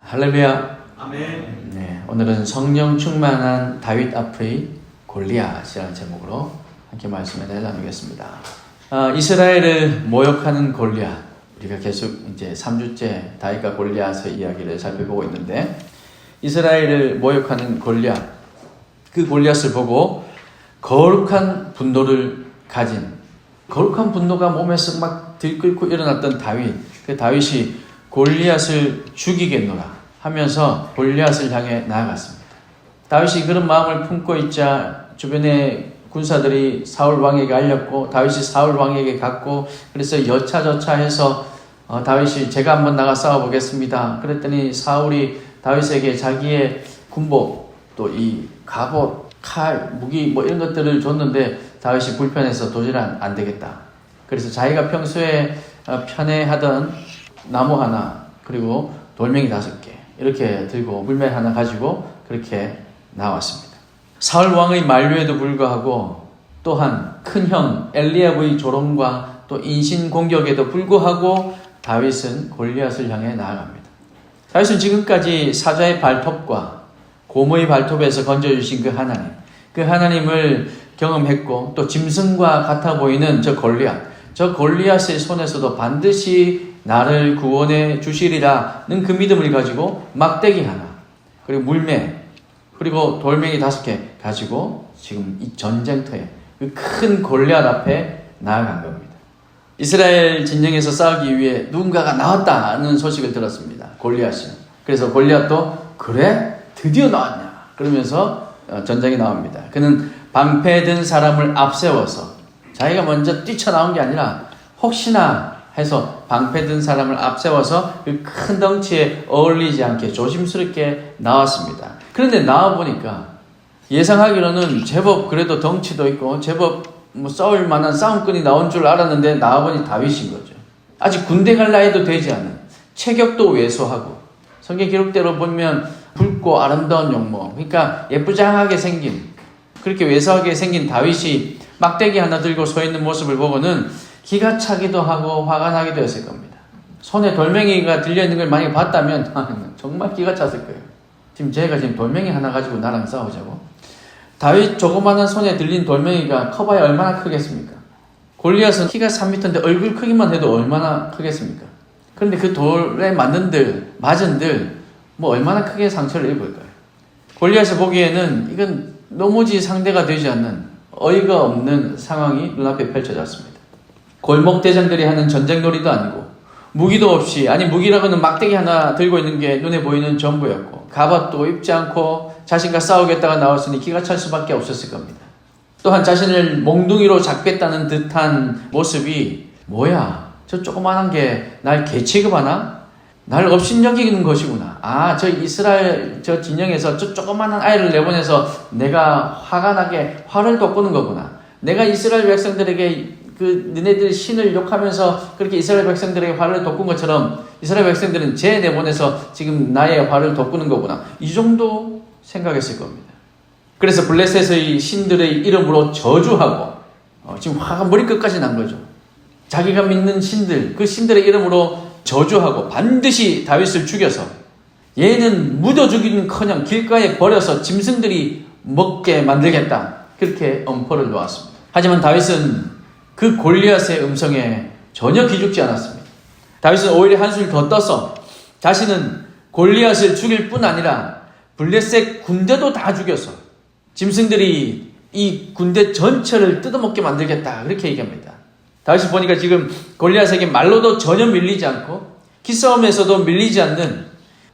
할렐루야. 아멘. 네, 오늘은 성령 충만한 다윗 앞의 골리앗이라는 제목으로 함께 말씀을 나누겠습니다. 아, 이스라엘을 모욕하는 골리앗. 우리가 계속 이제 3주째 다윗과 골리앗의 이야기를 살펴보고 있는데 이스라엘을 모욕하는 골리앗. 그 골리앗을 보고 거룩한 분노를 가진 거룩한 분노가 몸에서 막 들끓고 일어났던 다윗. 그 다윗이 골리앗을 죽이겠노라 하면서 골리앗을 향해 나아갔습니다. 다윗이 그런 마음을 품고 있자 주변의 군사들이 사울 왕에게 알렸고 다윗이 사울 왕에게 갔고 그래서 여차저차 해서 어, 다윗이 제가 한번 나가 싸워 보겠습니다. 그랬더니 사울이 다윗에게 자기의 군복 또 이 갑옷 칼 무기 뭐 이런 것들을 줬는데 다윗이 불편해서 도저히 안, 안 되겠다. 그래서 자기가 평소에 어, 편애하던 나무 하나 그리고 돌멩이 다섯 개 이렇게 들고 물매 하나 가지고 그렇게 나왔습니다. 사울 왕의 만류에도 불구하고 또한 큰형 엘리압의 조롱과 또 인신 공격에도 불구하고 다윗은 골리앗을 향해 나아갑니다. 다윗은 지금까지 사자의 발톱과 곰의 발톱에서 건져주신 그 하나님, 그 하나님을 경험했고 또 짐승과 같아 보이는 저 골리앗, 저 골리앗의 손에서도 반드시 나를 구원해 주시리라는 그 믿음을 가지고 막대기 하나, 그리고 물매, 그리고 돌멩이 다섯 개 가지고 지금 이 전쟁터에 그 큰 골리앗 앞에 나아간 겁니다. 이스라엘 진영에서 싸우기 위해 누군가가 나왔다는 소식을 들었습니다. 골리앗이. 그래서 골리앗도 그래 드디어 나왔냐 그러면서 어, 전쟁에 나옵니다. 그는 방패든 사람을 앞세워서 자기가 먼저 뛰쳐나온 게 아니라 혹시나 해서 방패든 사람을 앞세워서 그큰 덩치에 어울리지 않게 조심스럽게 나왔습니다. 그런데 나와 보니까 예상하기로는 제법 그래도 덩치도 있고 제법 뭐 싸울 만한 싸움꾼이 나온 줄 알았는데 나와 보니 다윗인 거죠. 아직 군대 갈 나이도 되지 않은 체격도 왜소하고 성경 기록대로 보면 붉고 아름다운 용모 그러니까 예쁘장하게 생긴 그렇게 왜소하게 생긴 다윗이 막대기 하나 들고 서 있는 모습을 보고는 기가 차기도 하고 화가 나기도 했을 겁니다. 손에 돌멩이가 들려 있는 걸 만약에 봤다면 정말 기가 찼을 거예요. 지금 제가 지금 돌멩이 하나 가지고 나랑 싸우자고. 다윗 조그마한 손에 들린 돌멩이가 커봐야 얼마나 크겠습니까? 골리앗은 키가 3m인데 얼굴 크기만 해도 얼마나 크겠습니까? 그런데 그 돌에 맞는들, 맞은들, 뭐 얼마나 크게 상처를 입을까요? 골리앗을 보기에는 이건 노무지 상대가 되지 않는 어이가 없는 상황이 눈앞에 펼쳐졌습니다. 골목 대장들이 하는 전쟁놀이도 아니고 무기도 없이 아니 무기라고는 막대기 하나 들고 있는 게 눈에 보이는 전부였고 가밭도 입지 않고 자신과 싸우겠다가 나왔으니 기가 찰 수밖에 없었을 겁니다. 또한 자신을 몽둥이로 잡겠다는 듯한 모습이 뭐야 저 조그만한 게 날 개취급하나? 날 업신 여기는 것이구나. 아, 저 이스라엘 저 진영에서 저 조그만한 아이를 내보내서 내가 화가 나게 화를 돋구는 거구나. 내가 이스라엘 백성들에게 그 너네들 신을 욕하면서 그렇게 이스라엘 백성들에게 화를 돋군 것처럼 이스라엘 백성들은 제 내보내서 지금 나의 화를 돋구는 거구나. 이 정도 생각했을 겁니다. 그래서 블레셋의 신들의 이름으로 저주하고 어, 지금 화가 머리끝까지 난 거죠. 자기가 믿는 신들, 그 신들의 이름으로 저주하고 반드시 다윗을 죽여서 얘는 묻어 죽이는커녕 길가에 버려서 짐승들이 먹게 만들겠다. 그렇게 엄포를 놓았습니다. 하지만 다윗은 그 골리앗의 음성에 전혀 기죽지 않았습니다. 다윗은 오히려 한술 더 떠서 자신은 골리앗을 죽일 뿐 아니라 블레셋 군대도 다 죽여서 짐승들이 이 군대 전체를 뜯어먹게 만들겠다. 그렇게 얘기합니다. 다윗이 보니까 지금 골리앗에게 말로도 전혀 밀리지 않고 기싸움에서도 밀리지 않는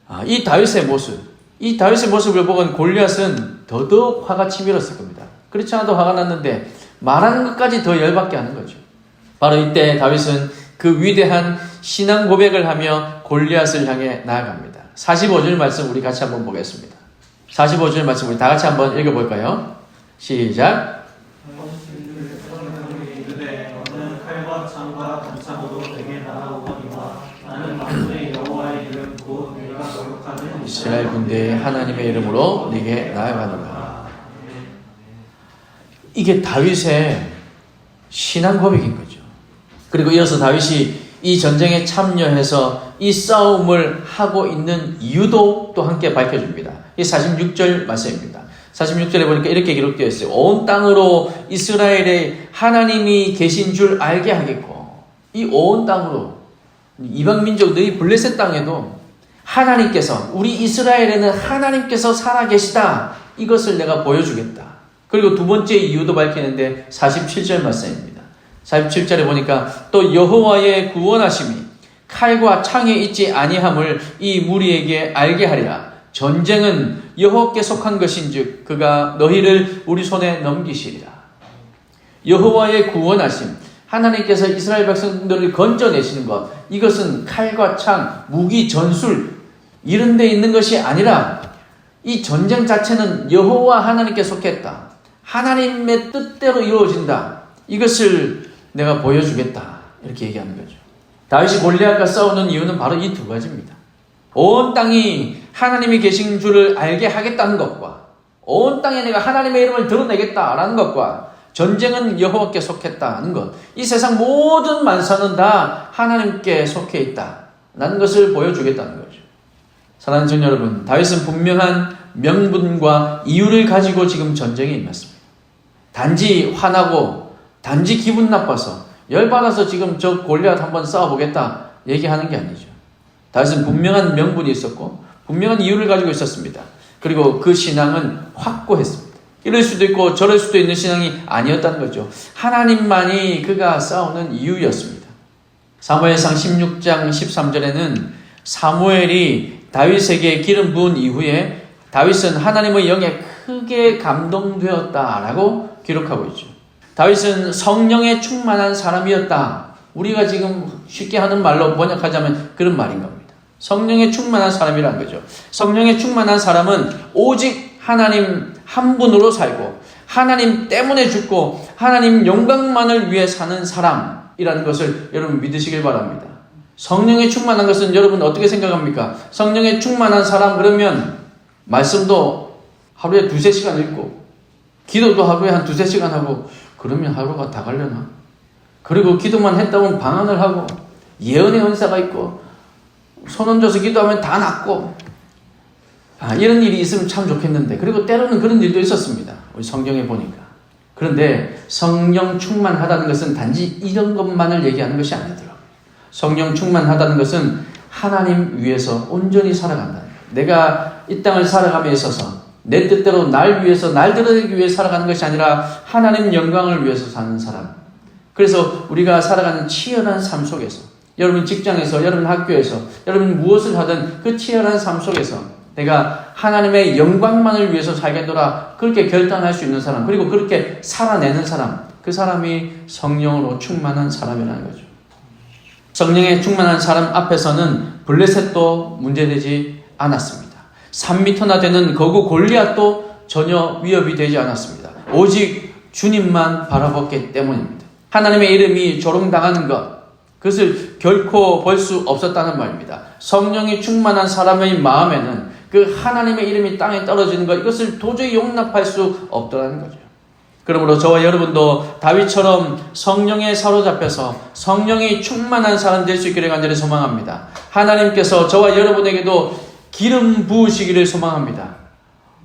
아, 이 다윗의 모습, 이 다윗의 모습을 보건 골리앗은 더더욱 화가 치밀었을 겁니다. 그렇지 않아도 화가 났는데 말하는 것까지 더 열받게 하는 거죠. 바로 이때 다윗은 그 위대한 신앙 고백을 하며 골리앗을 향해 나아갑니다. 45절 말씀 우리 같이 한번 보겠습니다. 45절 말씀 우리 다 같이 한번 읽어볼까요? 시작. 이르되 너는 칼과 창과 단창으로 내게 나아오거니와 나는 만군의 여호와의 이름 곧 내가 모욕하는 군대의 하나님의 이름으로 네게 나아가노라. 이게 다윗의 신앙 고백인 거죠. 그리고 이어서 다윗이 이 전쟁에 참여해서 이 싸움을 하고 있는 이유도 또 함께 밝혀줍니다. 이 46절 말씀입니다. 46절에 보니까 이렇게 기록되어 있어요. 온 땅으로 이스라엘에 하나님이 계신 줄 알게 하겠고, 이 온 땅으로, 이방민족 너희 블레셋 땅에도 하나님께서, 우리 이스라엘에는 하나님께서 살아계시다. 이것을 내가 보여주겠다. 그리고 두 번째 이유도 밝히는데 47절 말씀입니다. 47절에 보니까 또 여호와의 구원하심이 칼과 창에 있지 아니함을 이 무리에게 알게 하리라. 전쟁은 여호와께 속한 것인즉 그가 너희를 우리 손에 넘기시리라. 여호와의 구원하심 하나님께서 이스라엘 백성들을 건져내시는 것 이것은 칼과 창, 무기, 전술 이런 데 있는 것이 아니라 이 전쟁 자체는 여호와 하나님께 속했다. 하나님의 뜻대로 이루어진다. 이것을 내가 보여주겠다. 이렇게 얘기하는 거죠. 다윗이 골리앗과 싸우는 이유는 바로 이 두 가지입니다. 온 땅이 하나님이 계신 줄을 알게 하겠다는 것과 온 땅에 내가 하나님의 이름을 드러내겠다라는 것과 전쟁은 여호와께 속했다는 것. 이 세상 모든 만사는 다 하나님께 속해 있다라는 것을 보여주겠다는 거죠. 사랑하는 청 여러분, 다윗은 분명한 명분과 이유를 가지고 지금 전쟁에 임했습니다. 단지 화나고 단지 기분 나빠서 열받아서 지금 저 골리앗 한번 싸워보겠다 얘기하는 게 아니죠. 다윗은 분명한 명분이 있었고 분명한 이유를 가지고 있었습니다. 그리고 그 신앙은 확고했습니다. 이럴 수도 있고 저럴 수도 있는 신앙이 아니었다는 거죠. 하나님만이 그가 싸우는 이유였습니다. 사무엘상 16장 13절에는 사무엘이 다윗에게 기름 부은 이후에 다윗은 하나님의 영에 크게 감동되었다라고 기록하고 있죠. 다윗은 성령에 충만한 사람이었다. 우리가 지금 쉽게 하는 말로 번역하자면 그런 말인 겁니다. 성령에 충만한 사람이라는 거죠. 성령에 충만한 사람은 오직 하나님 한 분으로 살고 하나님 때문에 죽고 하나님 영광만을 위해 사는 사람이라는 것을 여러분 믿으시길 바랍니다. 성령에 충만한 것은 여러분 어떻게 생각합니까? 성령에 충만한 사람 그러면 말씀도 하루에 두세 시간 읽고 기도도 하루에 한 두세 시간 하고 그러면 하루가 다 가려나? 그리고 기도만 했다 보면 방언을 하고 예언의 은사가 있고 손 얹어서 기도하면 다 낫고 아, 이런 일이 있으면 참 좋겠는데 그리고 때로는 그런 일도 있었습니다. 우리 성경에 보니까 그런데 성령 충만하다는 것은 단지 이런 것만을 얘기하는 것이 아니더라고요. 성령 충만하다는 것은 하나님 위해서 온전히 살아간다. 내가 이 땅을 살아감에 있어서 내 뜻대로 날 위해서 날 드러내기 위해 살아가는 것이 아니라 하나님 영광을 위해서 사는 사람. 그래서 우리가 살아가는 치열한 삶 속에서 여러분 직장에서 여러분 학교에서 여러분 무엇을 하든 그 치열한 삶 속에서 내가 하나님의 영광만을 위해서 살겠노라 그렇게 결단할 수 있는 사람 그리고 그렇게 살아내는 사람 그 사람이 성령으로 충만한 사람이라는 거죠. 성령에 충만한 사람 앞에서는 블레셋도 문제되지 않았습니다. 3미터나 되는 거구 골리앗도 전혀 위협이 되지 않았습니다. 오직 주님만 바라봤기 때문입니다. 하나님의 이름이 조롱당하는 것, 그것을 결코 볼 수 없었다는 말입니다. 성령이 충만한 사람의 마음에는 그 하나님의 이름이 땅에 떨어지는 것, 이것을 도저히 용납할 수 없더라는 거죠. 그러므로 저와 여러분도 다윗처럼 성령에 사로잡혀서 성령이 충만한 사람 될 수 있기를 간절히 소망합니다. 하나님께서 저와 여러분에게도 기름 부으시기를 소망합니다.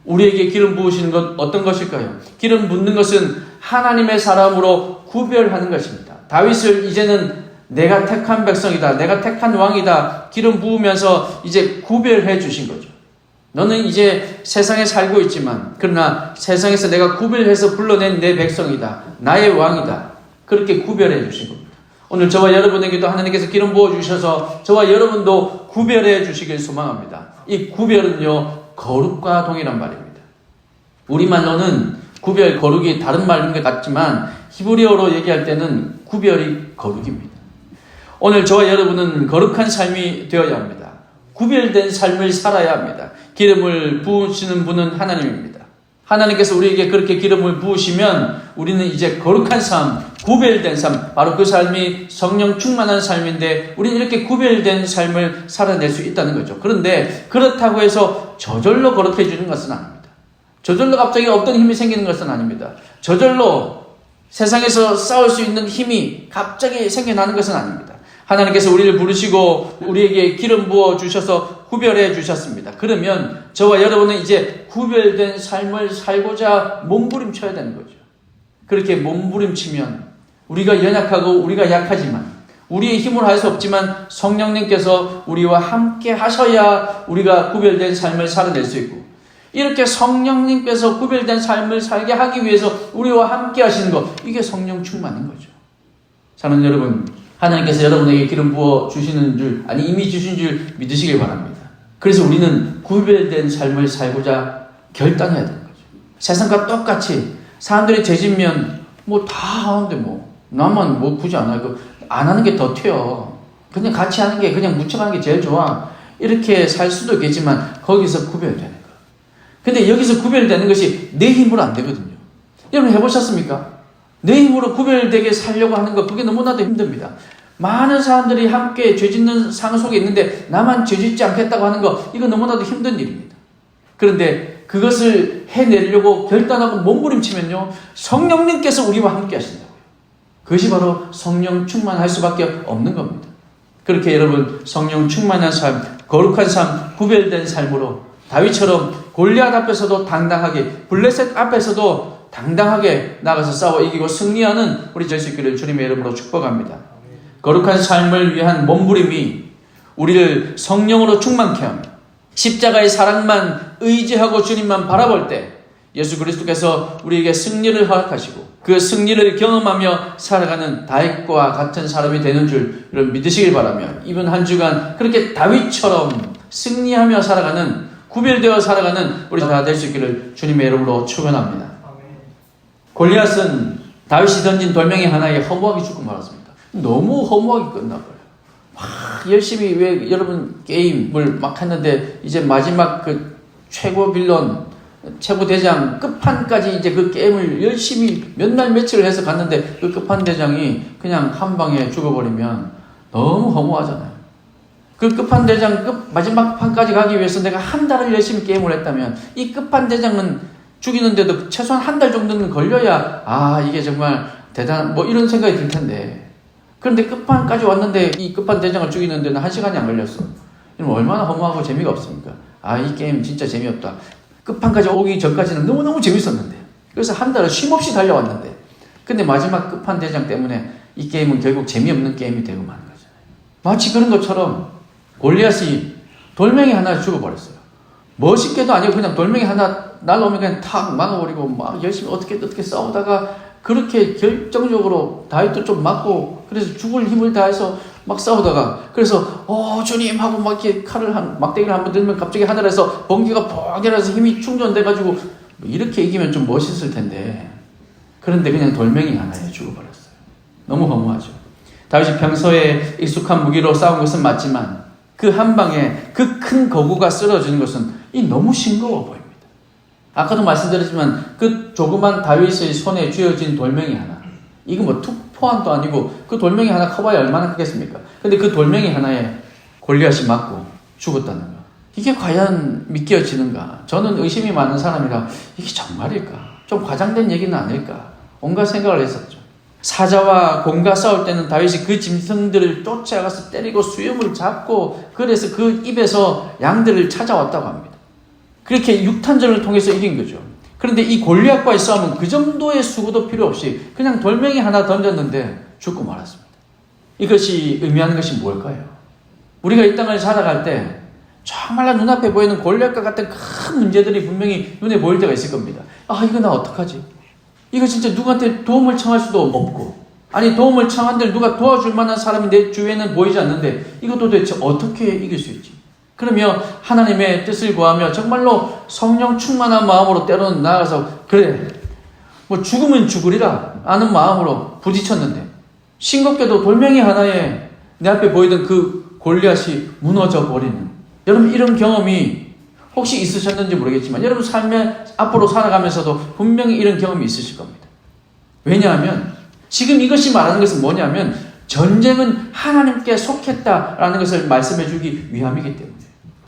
우리에게 기름 부으시는 것 어떤 것일까요? 기름 붓는 것은 하나님의 사람으로 구별하는 것입니다. 다윗을 이제는 내가 택한 백성이다. 내가 택한 왕이다. 기름 부으면서 이제 구별해 주신 거죠. 너는 이제 세상에 살고 있지만, 그러나 세상에서 내가 구별해서 불러낸 내 백성이다. 나의 왕이다. 그렇게 구별해 주신 겁니다. 오늘 저와 여러분에게도 하나님께서 기름 부어 주셔서 저와 여러분도 구별해 주시길 소망합니다. 이 구별은요, 거룩과 동일한 말입니다. 우리말로는 구별, 거룩이 다른 말인 것 같지만 히브리어로 얘기할 때는 구별이 거룩입니다. 오늘 저와 여러분은 거룩한 삶이 되어야 합니다. 구별된 삶을 살아야 합니다. 기름을 부으시는 분은 하나님입니다. 하나님께서 우리에게 그렇게 기름을 부으시면 우리는 이제 거룩한 삶, 구별된 삶, 바로 그 삶이 성령 충만한 삶인데 우리는 이렇게 구별된 삶을 살아낼 수 있다는 거죠. 그런데 그렇다고 해서 저절로 거룩해지는 것은 아닙니다. 저절로 갑자기 어떤 힘이 생기는 것은 아닙니다. 저절로 세상에서 싸울 수 있는 힘이 갑자기 생겨나는 것은 아닙니다. 하나님께서 우리를 부르시고 우리에게 기름 부어 주셔서 구별해 주셨습니다. 그러면 저와 여러분은 이제 구별된 삶을 살고자 몸부림쳐야 되는 거죠. 그렇게 몸부림치면 우리가 연약하고 우리가 약하지만 우리의 힘으로 할 수 없지만 성령님께서 우리와 함께 하셔야 우리가 구별된 삶을 살아낼 수 있고 이렇게 성령님께서 구별된 삶을 살게 하기 위해서 우리와 함께 하시는 것 이게 성령 충만인 거죠. 사랑하는 여러분 하나님께서 여러분에게 기름 부어 주시는 줄 아니 이미 주신 줄 믿으시길 바랍니다. 그래서 우리는 구별된 삶을 살고자 결단해야 되는 거죠. 세상과 똑같이 사람들이 죄짓면 뭐 다 하는데 뭐 나만 뭐 굳이 안 하고 안 하는 게 더 튀어. 그냥 같이 하는 게 그냥 묻혀가는 게 제일 좋아. 이렇게 살 수도 있겠지만 거기서 구별되는 거. 근데 여기서 구별되는 것이 내 힘으로 안 되거든요. 여러분 해보셨습니까? 내 힘으로 구별되게 살려고 하는 거 그게 너무나도 힘듭니다. 많은 사람들이 함께 죄 짓는 상황 속에 있는데 나만 죄 짓지 않겠다고 하는 거 이거 너무나도 힘든 일입니다. 그런데 그것을 해내려고 결단하고 몸부림치면요 성령님께서 우리와 함께 하신다고요. 그것이 바로 성령 충만할 수밖에 없는 겁니다. 그렇게 여러분 성령 충만한 삶, 거룩한 삶, 구별된 삶으로 다윗처럼 골리앗 앞에서도 당당하게 블레셋 앞에서도 당당하게 나가서 싸워 이기고 승리하는 우리 될 수 있기를 주님의 이름으로 축복합니다. 거룩한 삶을 위한 몸부림이 우리를 성령으로 충만케 합니다. 십자가의 사랑만 의지하고 주님만 바라볼 때 예수 그리스도께서 우리에게 승리를 허락하시고 그 승리를 경험하며 살아가는 다윗과 같은 사람이 되는 줄 믿으시길 바라며 이번 한 주간 그렇게 다윗처럼 승리하며 살아가는 구별되어 살아가는 우리 다 될 수 있기를 주님의 이름으로 축원합니다. 골리앗은 다윗이 던진 돌멩이 하나에 허무하게 죽고 말았습니다. 너무 허무하게 끝나버려요. 막 열심히 왜 여러분 게임을 막 했는데 이제 마지막 그 최고 빌런 최고 대장 끝판까지 이제 그 게임을 열심히 몇 날 며칠을 해서 갔는데 그 끝판 대장이 그냥 한 방에 죽어버리면 너무 허무하잖아요. 그 끝판 대장 끝 마지막 판까지 가기 위해서 내가 한 달을 열심히 게임을 했다면 이 끝판 대장은 죽이는데도 최소한 한 달 정도는 걸려야 아 이게 정말 대단 뭐 이런 생각이 들 텐데 그런데 끝판까지 왔는데 이 끝판 대장을 죽이는 데는 한 시간이 안 걸렸어. 이러면 얼마나 허무하고 재미가 없습니까? 아 이 게임 진짜 재미없다. 끝판까지 오기 전까지는 너무너무 재밌었는데 그래서 한 달을 쉼없이 달려왔는데 근데 마지막 끝판 대장 때문에 이 게임은 결국 재미없는 게임이 되고 마는 거잖아요. 마치 그런 것처럼 골리앗이 돌멩이 하나 죽어버렸어요. 멋있게도 아니고 그냥 돌멩이 하나 날라오면 그냥 탁 막아버리고 막 열심히 어떻게 어떻게 싸우다가 그렇게 결정적으로 다윗도 좀 맞고 그래서 죽을 힘을 다해서 막 싸우다가 그래서 어 주님 하고 막 이렇게 칼을 한 막대기를 한 번 들면 갑자기 하늘에서 번개가 퍽 일어나서 힘이 충전돼 가지고 이렇게 이기면 좀 멋있을 텐데 그런데 그냥 돌멩이 하나에 죽어버렸어요. 너무 허무하죠. 다윗이 평소에 익숙한 무기로 싸운 것은 맞지만 그 한 방에 그 큰 거구가 쓰러지는 것은 이 너무 싱거워 보입니다. 아까도 말씀드렸지만 그 조그만 다윗의 손에 쥐어진 돌멩이 하나 이거 뭐 투포함도 아니고 그 돌멩이 하나 커봐야 얼마나 크겠습니까? 근데 그 돌멩이 하나에 골리앗이 맞고 죽었다는 거 이게 과연 믿겨지는가? 저는 의심이 많은 사람이라 이게 정말일까? 좀 과장된 얘기는 아닐까? 온갖 생각을 했었죠. 사자와 곰과 싸울 때는 다윗이 그 짐승들을 쫓아가서 때리고 수염을 잡고 그래서 그 입에서 양들을 찾아왔다고 합니다. 그렇게 육탄전을 통해서 이긴 거죠. 그런데 이 골리앗과의 싸움은 그 정도의 수고도 필요 없이 그냥 돌멩이 하나 던졌는데 죽고 말았습니다. 이것이 의미하는 것이 뭘까요? 우리가 이 땅을 살아갈 때 정말로 눈앞에 보이는 골리앗과 같은 큰 문제들이 분명히 눈에 보일 때가 있을 겁니다. 아 이거 나 어떡하지? 이거 진짜 누구한테 도움을 청할 수도 없고 아니 도움을 청한들 누가 도와줄 만한 사람이 내 주위에는 보이지 않는데 이거 도대체 어떻게 이길 수 있지? 그러며 하나님의 뜻을 구하며 정말로 성령 충만한 마음으로 때로는 나아가서 그래 뭐 죽으면 죽으리라 아는 마음으로 부딪혔는데 싱겁게도 돌멩이 하나에 내 앞에 보이던 그 골리앗이 무너져 버리는 여러분 이런 경험이 혹시 있으셨는지 모르겠지만 여러분 삶에 앞으로 살아가면서도 분명히 이런 경험이 있으실 겁니다. 왜냐하면 지금 이것이 말하는 것은 뭐냐면 전쟁은 하나님께 속했다라는 것을 말씀해 주기 위함이기 때문에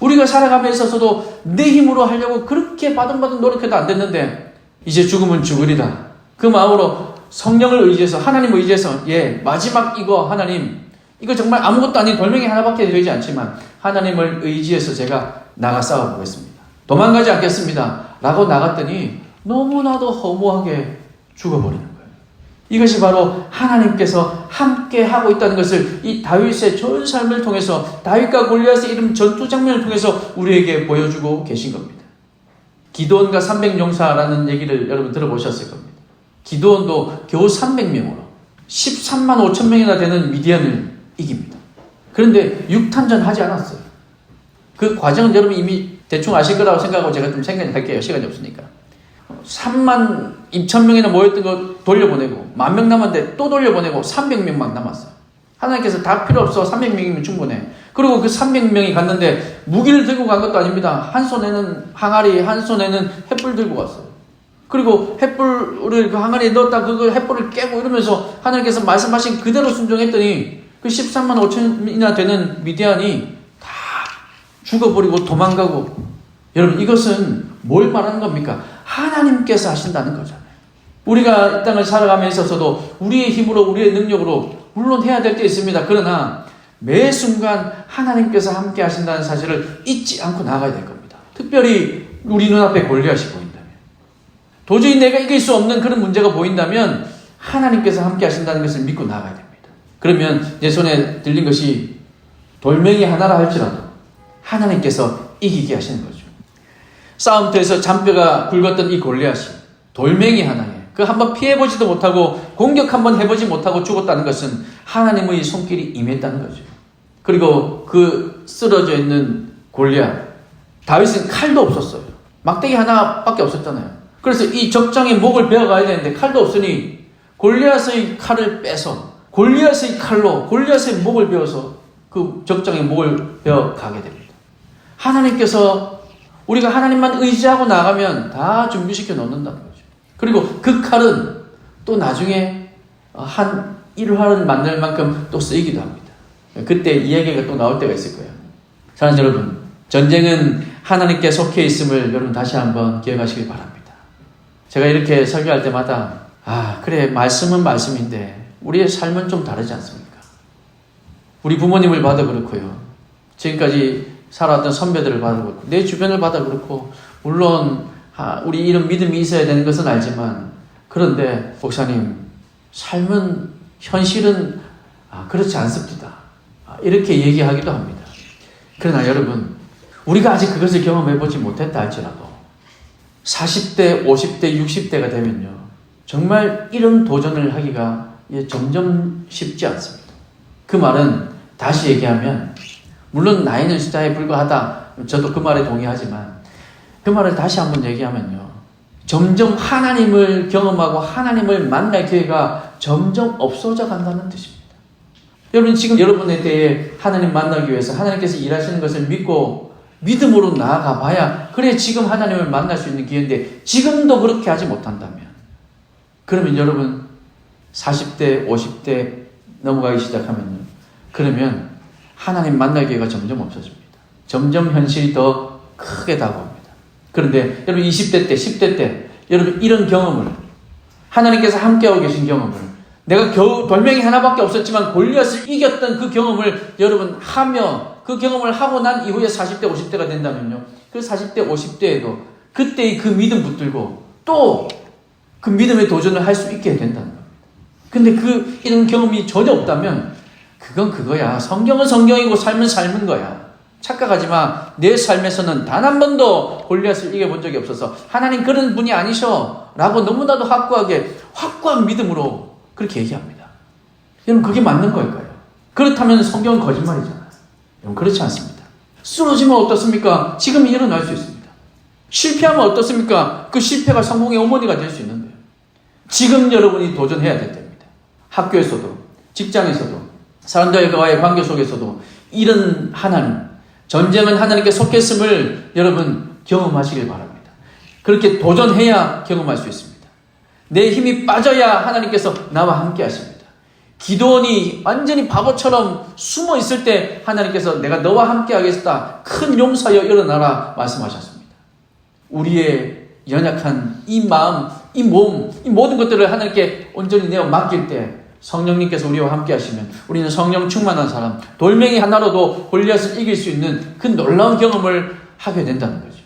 우리가 살아감에 있어서도 내 힘으로 하려고 그렇게 바둥바둥 노력해도 안 됐는데 이제 죽으면 죽으리다. 그 마음으로 성령을 의지해서 하나님을 의지해서 예 마지막 이거 하나님 이거 정말 아무것도 아닌 돌멩이 하나밖에 되지 않지만 하나님을 의지해서 제가 나가 싸워보겠습니다. 도망가지 않겠습니다. 라고 나갔더니 너무나도 허무하게 거예요. 이것이 바로 하나님께서 함께 하고 있다는 것을 이 다윗의 전 삶을 통해서 다윗과 골리앗의 이름 전투 장면을 통해서 우리에게 보여주고 계신 겁니다. 기도원과 300용사라는 얘기를 여러분 들어보셨을 겁니다. 기도원도 겨우 300명으로 13만 5천 명이나 되는 미디안을 이깁니다. 그런데 6탄전 하지 않았어요. 그 과정은 여러분 이미 대충 아실 거라고 생각하고 제가 좀 생각할게요. 시간이 없으니까. 3만 2천 명이나 모였던 거 돌려보내고 만 명 남았는데 또 돌려보내고 300명만 남았어요. 하나님께서 다 필요 없어 300명이면 충분해. 그리고 그 300명이 갔는데 무기를 들고 간 것도 아닙니다. 한 손에는 항아리, 한 손에는 횃불 들고 갔어요. 그리고 횃불을 그 항아리에 넣었다 그거 횃불을 깨고 이러면서 하나님께서 말씀하신 그대로 순종했더니 그 13만 5천이나 되는 미디안이 다 죽어버리고 도망가고 여러분 이것은 뭘 말하는 겁니까? 하나님께서 하신다는 거잖아요. 우리가 이 땅을 살아가면서 있어서도 우리의 힘으로 우리의 능력으로 물론 해야 될때 있습니다. 그러나 매 순간 하나님께서 함께 하신다는 사실을 잊지 않고 나가야 될 겁니다. 특별히 우리 눈앞에 골리앗이 보인다면 도저히 내가 이길 수 없는 그런 문제가 보인다면 하나님께서 함께 하신다는 것을 믿고 나가야 됩니다. 그러면 내 손에 들린 것이 돌멩이 하나라 할지라도 하나님께서 이기게 하시는 거죠. 싸움터에서 잔뼈가 굵었던 이 골리앗이 돌멩이 하나에 그 한번 피해보지도 못하고 공격 한번 해보지 못하고 죽었다는 것은 하나님의 손길이 임했다는 거죠. 그리고 그 쓰러져 있는 골리앗 다윗은 칼도 없었어요. 막대기 하나밖에 없었잖아요. 그래서 이 적장의 목을 베어가야 되는데 칼도 없으니 골리앗의 칼을 빼서 골리앗의 칼로 골리앗의 목을 베어서 그 적장의 목을 베어 가게 됩니다. 하나님께서 우리가 하나님만 의지하고 나가면 다 준비시켜 놓는다는 거죠. 그리고 그 칼은 또 나중에 한 일화를 만들 만큼 또 쓰이기도 합니다. 그때 이야기가 또 나올 때가 있을 거예요. 사랑하는 여러분, 전쟁은 하나님께 속해 있음을 여러분 다시 한번 기억하시길 바랍니다. 제가 이렇게 설교할 때마다 아 그래 말씀은 말씀인데 우리의 삶은 좀 다르지 않습니까? 우리 부모님을 봐도 그렇고요. 지금까지 살아왔던 선배들을 봐도 그렇고 내 주변을 봐도 그렇고 물론 아, 우리 이런 믿음이 있어야 되는 것은 알지만 그런데 목사님 삶은 현실은 아, 그렇지 않습니다. 아, 이렇게 얘기하기도 합니다. 그러나 여러분 우리가 아직 그것을 경험해 보지 못했다 할지라도 40대, 50대, 60대가 되면요. 정말 이런 도전을 하기가 예, 점점 쉽지 않습니다. 그 말은 다시 얘기하면 물론 나이는 숫자에 불과하다. 저도 그 말에 동의하지만 그 말을 다시 한번 얘기하면요. 점점 하나님을 경험하고 하나님을 만날 기회가 점점 없어져 간다는 뜻입니다. 여러분 지금 여러분에 대해 하나님 만나기 위해서 하나님께서 일하시는 것을 믿고 믿음으로 나아가 봐야 그래 지금 하나님을 만날 수 있는 기회인데 지금도 그렇게 하지 못한다면 그러면 여러분 40대 50대 넘어가기 시작하면요 그러면 하나님 만날 기회가 점점 없어집니다 점점 현실이 더 크게 다가옵니다 그런데 여러분 20대 때 10대 때 여러분 이런 경험을 하나님께서 함께하고 계신 경험을 내가 겨우 돌멩이 하나밖에 없었지만 골리앗을 이겼던 그 경험을 여러분 하며 그 경험을 하고 난 이후에 40대, 50대가 된다면요. 그 40대, 50대에도 그때의 그 믿음 붙들고 또 그 믿음의 도전을 할 수 있게 된다는 겁니다. 근데 그 이런 경험이 전혀 없다면 그건 그거야. 성경은 성경이고 삶은 삶은 거야. 착각하지 마. 내 삶에서는 단 한 번도 골리앗을 이겨본 적이 없어서 하나님 그런 분이 아니셔. 라고 너무나도 확고하게 확고한 믿음으로 그렇게 얘기합니다. 여러분 그게 맞는 걸까요? 그렇다면 성경은 거짓말이잖아요. 여러분 그렇지 않습니다. 쓰러지면 어떻습니까? 지금 일어날 수 있습니다. 실패하면 어떻습니까? 그 실패가 성공의 어머니가 될 수 있는데요. 지금 여러분이 도전해야 될 때입니다. 학교에서도 직장에서도 사람들과의 관계 속에서도 이런 하나님 전쟁은 하나님께 속했음을 여러분 경험하시길 바랍니다. 그렇게 도전해야 경험할 수 있습니다. 내 힘이 빠져야 하나님께서 나와 함께 하십니다. 기도원이 완전히 바보처럼 숨어 있을 때 하나님께서 내가 너와 함께 하겠다. 큰 용사여 일어나라 말씀하셨습니다. 우리의 연약한 이 마음, 이 몸, 이 모든 것들을 하나님께 온전히 내어 맡길 때 성령님께서 우리와 함께 하시면 우리는 성령 충만한 사람, 돌멩이 하나로도 골리앗을 이길 수 있는 그 놀라운 경험을 하게 된다는 거죠.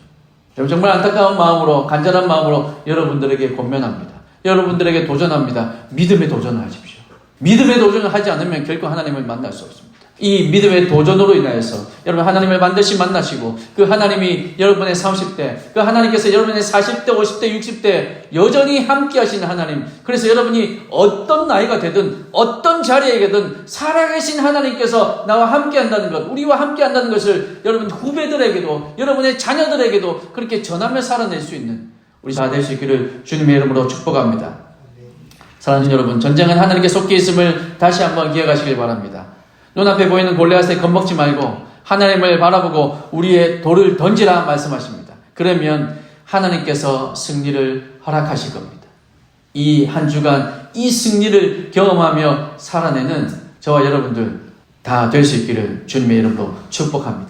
여러분 정말 안타까운 마음으로 간절한 마음으로 여러분들에게 권면합니다. 여러분들에게 도전합니다. 믿음에 도전을 하십시오. 믿음에 도전을 하지 않으면 결코 하나님을 만날 수 없습니다. 이 믿음의 도전으로 인하여서 여러분 하나님을 반드시 만나시고 그 하나님이 여러분의 30대, 그 하나님께서 여러분의 40대, 50대, 60대 여전히 함께 하시는 하나님. 그래서 여러분이 어떤 나이가 되든 어떤 자리에 계든 살아계신 하나님께서 나와 함께 한다는 것, 우리와 함께 한다는 것을 여러분 후배들에게도 여러분의 자녀들에게도 그렇게 전하며 살아낼 수 있는 우리 다 될 수 있기를 주님의 이름으로 축복합니다. 사랑하는 여러분, 전쟁은 하나님께 속해 있음을 다시 한번 기억하시길 바랍니다. 눈앞에 보이는 골리앗에 겁먹지 말고 하나님을 바라보고 우리의 돌을 던지라 말씀하십니다. 그러면 하나님께서 승리를 허락하실 겁니다. 이 한 주간 이 승리를 경험하며 살아내는 저와 여러분들 다 될 수 있기를 주님의 이름으로 축복합니다.